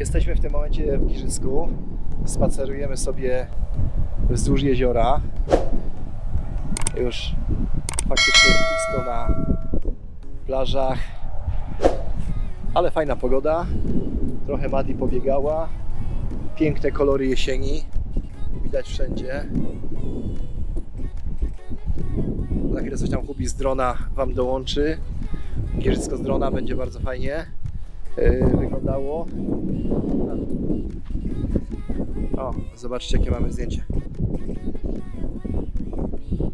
Jesteśmy w tym momencie w Giżycku. Spacerujemy sobie wzdłuż jeziora. Już faktycznie pusto na plażach. Ale fajna pogoda. Trochę Madi pobiegała. Piękne kolory jesieni. Widać wszędzie. Za chwilę coś tam Hubi z drona Wam dołączy. Giżycko z drona będzie bardzo fajnie wyglądało. O, zobaczcie jakie mamy zdjęcie.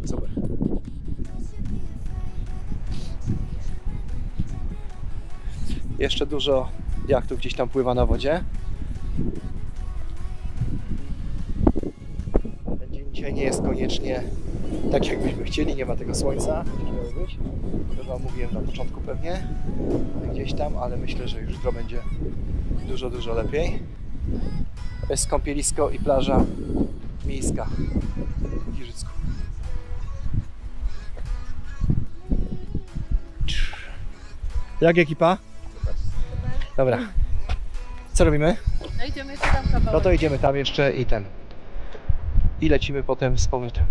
Super. Jeszcze dużo jachtów gdzieś tam pływa na wodzie. Ten dzień dzisiaj nie jest koniecznie tak jakbyśmy chcieli, nie ma tego słońca, Wam mówiłem na początku pewnie, gdzieś tam, ale myślę, że już jutro będzie dużo, dużo lepiej. To jest kąpielisko i plaża miejska w Giżycku. Jak ekipa? Dobra. Co robimy? No idziemy jeszcze tam kawałek. No to idziemy tam jeszcze i ten. I lecimy potem z powrotem.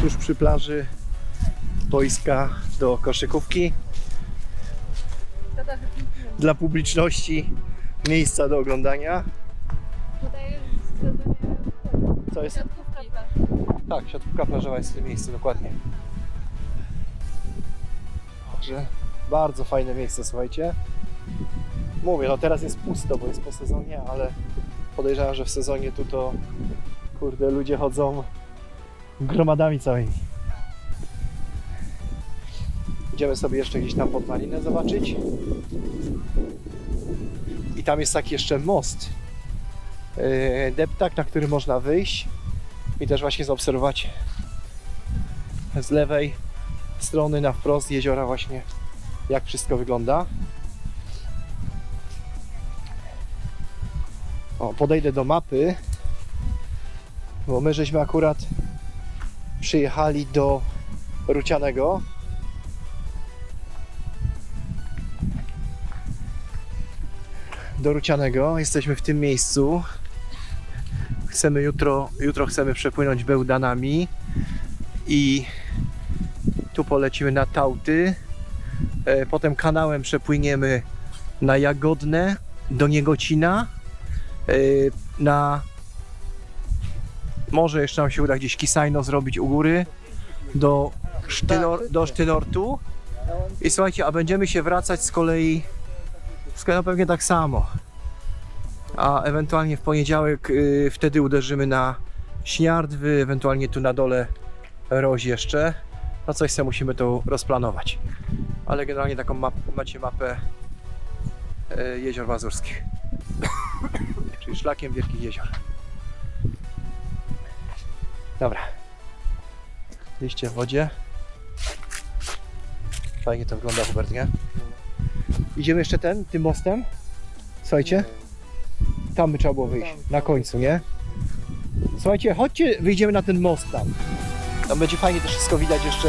Tuż przy plaży boiska do koszykówki. Dla publiczności miejsca do oglądania. Tutaj jest sezonie Co jest? Tak, siatkówka plażowa jest w tym miejscu, dokładnie. Także bardzo fajne miejsce, słuchajcie. Mówię, no teraz jest pusto, bo jest po sezonie, ale podejrzewam, że w sezonie tu to kurde ludzie chodzą gromadami całymi. Idziemy sobie jeszcze gdzieś tam pod marinę zobaczyć. I tam jest taki jeszcze most. Yy, deptak, na który można wyjść i też właśnie zaobserwować z lewej strony na wprost jeziora właśnie jak wszystko wygląda. O, podejdę do mapy Bo my żeśmy akurat przyjechali do Rucianego. Do Rucianego. Jesteśmy w tym miejscu. Chcemy jutro, jutro chcemy przepłynąć Bełdanami i tu polecimy na Tauty. E, Potem kanałem przepłyniemy na Jagodne do Niegocina. E, Na może jeszcze nam się uda gdzieś Kisajno zrobić u góry do, Sztynor, do Sztynortu. I słuchajcie, a będziemy się wracać z kolei z kolei no pewnie tak samo. A ewentualnie w poniedziałek y, wtedy uderzymy na Śniardwy, ewentualnie tu na dole Roź jeszcze. No coś sobie musimy to rozplanować. Ale generalnie taką map, macie mapę y, jezior mazurskich. Czyli szlakiem wielkich jezior. Dobra. Liście w wodzie. Fajnie to wygląda, Hubert, nie? Idziemy jeszcze ten, tym mostem? Słuchajcie. Tam by trzeba było wyjść, na końcu, nie? Słuchajcie, chodźcie, wyjdziemy na ten most tam. Tam będzie fajnie też wszystko widać jeszcze.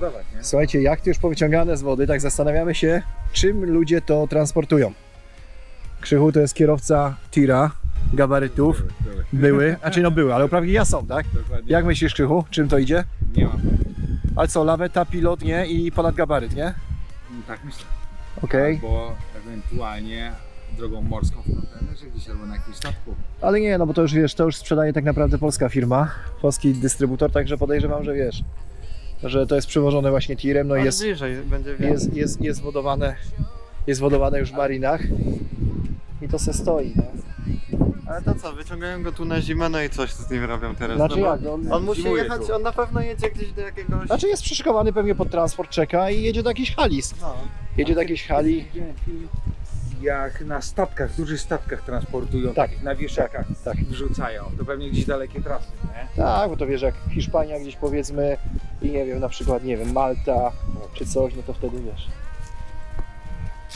Rozładować, nie? Słuchajcie, jachty już powyciągane z wody, tak zastanawiamy się, czym ludzie to transportują. Krzychu to jest kierowca tira, gabarytów. Były. Były, znaczy no były, ale uprawnienia są, tak? Dokładnie. Jak myślisz, Krzychu, czym to idzie? Nie mam. Ale co, laweta, pilot, nie? I ponad gabaryt, nie? No, tak myślę. Okej. Albo ewentualnie drogą morską w kontenerze gdzieś albo na jakimś statku. Ale nie, no bo to już wiesz, to już sprzedaje tak naprawdę polska firma, polski dystrybutor, także podejrzewam, że wiesz, że to jest przywożone właśnie tirem, no i jest, bliżej będzie więcej. jest, jest, jest wodowane, jest wodowane już w marinach i to se stoi, nie? Ale to co, wyciągają go tu na zimę, no i coś z nim robią teraz. Znaczy no bo jak, no, on, On musi zimuje jechać, tu. on na pewno jedzie gdzieś do jakiegoś... Znaczy jest przyszykowany pewnie pod transport, czeka i jedzie do jakiejś hali. No. Jedzie do jakiejś hali. Jak na statkach, dużych statkach transportują, Tak. tak, na wieszakach Tak. wrzucają. To pewnie gdzieś dalekie trasy, nie? Tak, bo to wiesz, jak Hiszpania gdzieś powiedzmy i nie wiem, na przykład, nie wiem, Malta czy coś, no to wtedy wiesz.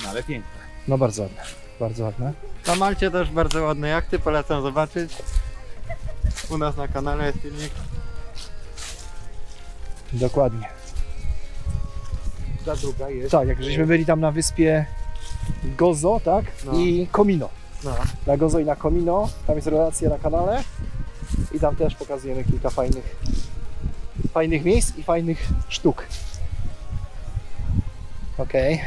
No ale piękne. No bardzo ładne, bardzo ładne. Na Malcie też bardzo ładne jachty, polecam zobaczyć. U nas na kanale jest filmik. Dokładnie. Ta druga jest. Tak, jak żeśmy byli tam na wyspie Gozo, tak? No. I Komino. No. Na Gozo i na Komino, tam jest relacja na kanale i tam też pokazujemy kilka fajnych fajnych miejsc i fajnych sztuk. Okej.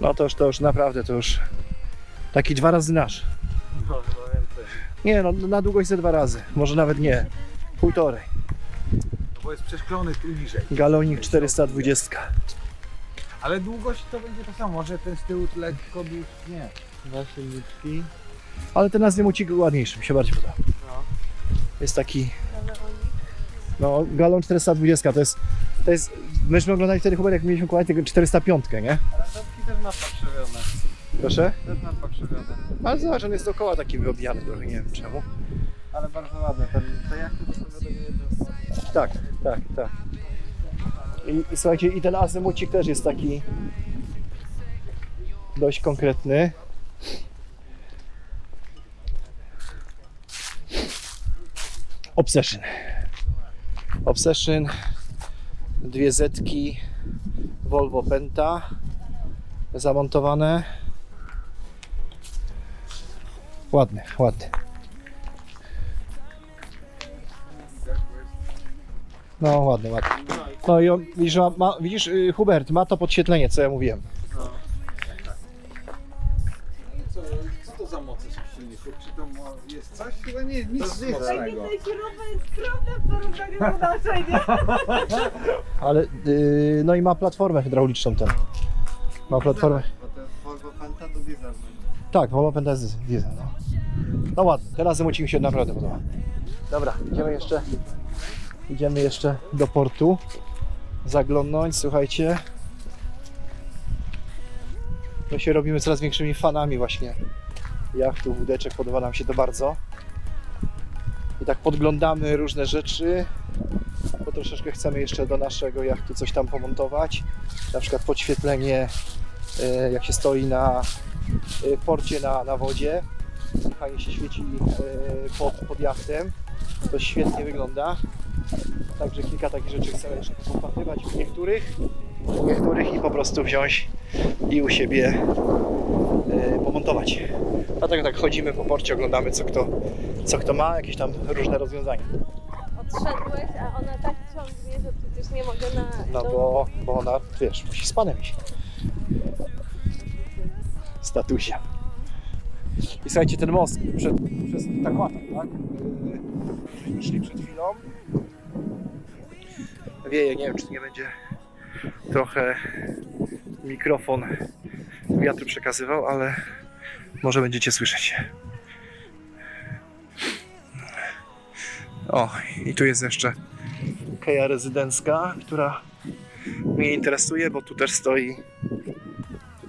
No to już, to już naprawdę, to już taki dwa razy nasz. No, chyba więcej. Nie no, na długość ze dwa razy, może nawet nie. Półtorej. No bo jest przeszklony tu niżej. Galonik 420. Ale długość to będzie to samo. Może ten z tyłu lekko dłuższy. Nie. Dwa silniczki. Ale ten nazwie mucik ładniejszy, mi się bardziej podoba. No. Jest taki. No, galon 420 to jest. To jest. Myśmy oglądali wtedy chyba jak mieliśmy kupować tego 405, nie? Ale topki też ma pokrzywione. Proszę? Też ma pokrzywione. Ale zobacz, on jest dookoła taki wyobijany trochę, nie wiem czemu. Ale bardzo ładne. Ten, to wiadomo jedno. Tak, tak, tak. I, I słuchajcie, i ten azymucik też jest taki. dość konkretny. Obsession. Obsession, dwie zetki Volvo Penta zamontowane. Ładny, ładny. No ładny, ładny. No i on, widzisz, ma, widzisz y, Hubert, ma to podświetlenie, co ja mówiłem. Silniku? Czy to ma, jest coś? Chyba nie, nic mocnego. Ale, y, no i ma platformę hydrauliczną ten. Ma platformę. Bo jest Volvo Penta to diesel. Tak, Volvo Penta jest diesel, no. No ładny, teraz mi się naprawdę podoba. Dobra, idziemy jeszcze, idziemy jeszcze do portu. Zaglądnąć, słuchajcie. My się robimy coraz większymi fanami właśnie jachtów, łódeczek, podoba nam się to bardzo. I tak podglądamy różne rzeczy, bo troszeczkę chcemy jeszcze do naszego jachtu coś tam pomontować. Na przykład podświetlenie, e, jak się stoi na e, porcie na, na wodzie. Fajnie się świeci e, pod, pod jachtem. To świetnie wygląda. Także kilka takich rzeczy chcemy jeszcze popatrywać w niektórych, w niektórych i po prostu wziąć i u siebie pomontować. Dlatego tak chodzimy po porcie, oglądamy co kto, co kto ma, jakieś tam różne rozwiązania. Odszedłeś, a ona tak ciągnie, że przecież nie mogę na... No bo, bo ona, wiesz, musi z panem iść. Statusiem. I słuchajcie, ten most przed, przez tak łatwo, tak? Szli przed chwilą. Wieje, nie wiem, czy nie będzie trochę mikrofon wiatru przekazywał, ale może będziecie słyszeć. O, i tu jest jeszcze keja rezydencka, która mnie interesuje, bo tu też stoi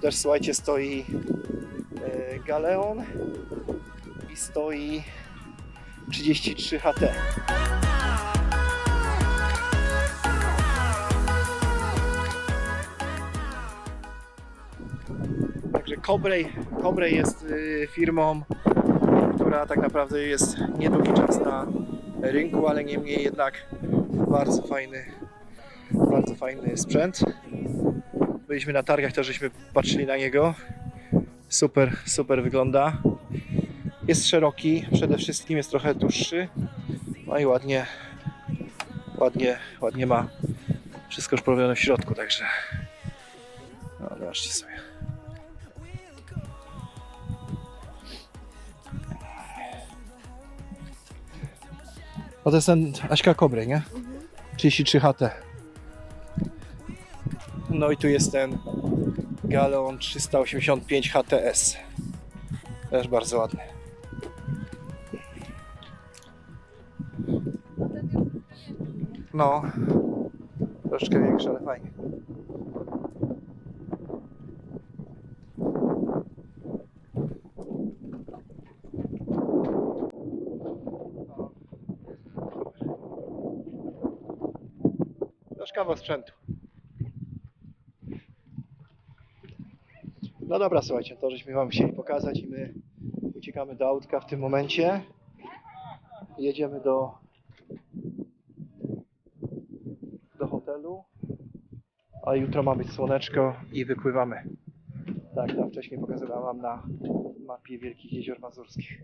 tu też słuchajcie stoi e, Galeon i stoi 33 HT. Cobray, Cobray jest y, firmą, która tak naprawdę jest niedługi czas na rynku, ale niemniej jednak bardzo fajny, bardzo fajny sprzęt. Byliśmy na targach, też żeśmy patrzyli na niego. Super, super wygląda. Jest szeroki, przede wszystkim jest trochę dłuższy. No i ładnie, ładnie, ładnie ma wszystko już w środku, także no zobaczcie sobie. To jest ten Aśka Kobry, nie? 33 HT. No i tu jest ten Galeon 385 HTS. Też bardzo ładny. No, troszeczkę większy, ale fajnie. Sprzętu. No dobra, słuchajcie, to żeśmy Wam chcieli pokazać i my uciekamy do autka w tym momencie. Jedziemy do, do hotelu, a jutro ma być słoneczko i wypływamy. Tak, tam wcześniej pokazywałem Wam na mapie Wielkich Jezior Mazurskich.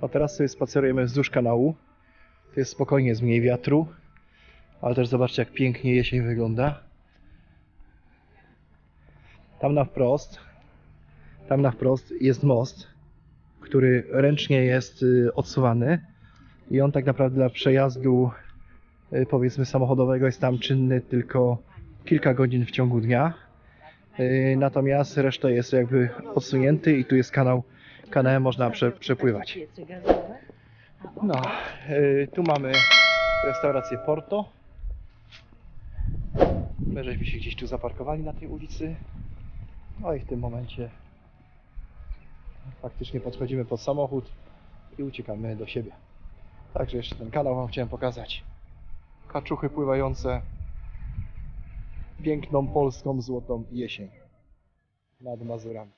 A teraz sobie spacerujemy wzdłuż kanału. To jest spokojnie, jest mniej wiatru. Ale też zobaczcie, jak pięknie jesień wygląda. Tam na wprost, tam na wprost jest most, który ręcznie jest y, odsuwany. I on tak naprawdę dla przejazdu, y, powiedzmy, samochodowego jest tam czynny tylko kilka godzin w ciągu dnia. Y, Natomiast reszta jest jakby odsunięty i tu jest kanał kanałem można prze, przepływać. No, y, tu mamy restaurację Porto. My żeśmy się gdzieś tu zaparkowali na tej ulicy. No i w tym momencie faktycznie podchodzimy pod samochód i uciekamy do siebie. Także jeszcze ten kanał Wam chciałem pokazać. Kaczuchy pływające piękną polską złotą jesień nad Mazurami.